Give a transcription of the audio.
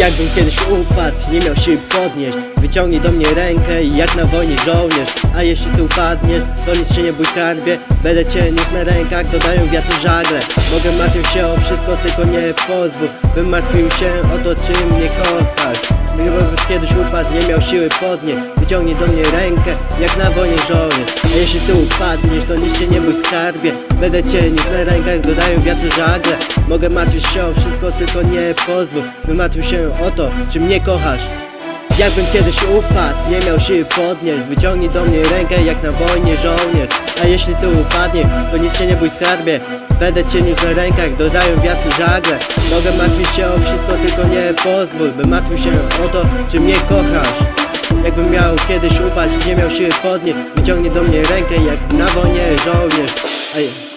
Jakbym kiedyś upadł, nie miał sił podnieść. Wyciągnij do mnie rękę jak na wojnie żołnierz. A jeśli ty upadniesz, to nic się nie bój skarbie Będę cię niósł na rękach, dodają wiatru żagle. Mogę martwić się o wszystko, tylko nie pozwól Bym martwił się o to, czy mnie kochasz kiedyś upadł, nie miał siły podnieść. Wyciągnij do mnie rękę, jak na wojnie żołnierz. A jeśli ty upadniesz, to nic się nie bój skarbie. Będę cię niósł na rękach, dodają wiatru żagle. Mogę martwić się o wszystko, tylko nie pozwól. Bym się o to, czy mnie kochasz. Jakbym kiedyś upadł, nie miał siły podnieść. Wyciągnij do mnie rękę jak na wojnie żołnierz. A jeśli ty upadniesz, to nic się nie bój skarbie. Będę cię niósł na rękach, dodają wiatru żagle. Mogę martwić się o wszystko, tylko pozwól Bym martwił się o to, czy mnie kochasz Jakbym miał kiedyś upaść, nie miał siły podnieść Wyciągnij do mnie rękę jak na wojnie żołnierz Ej.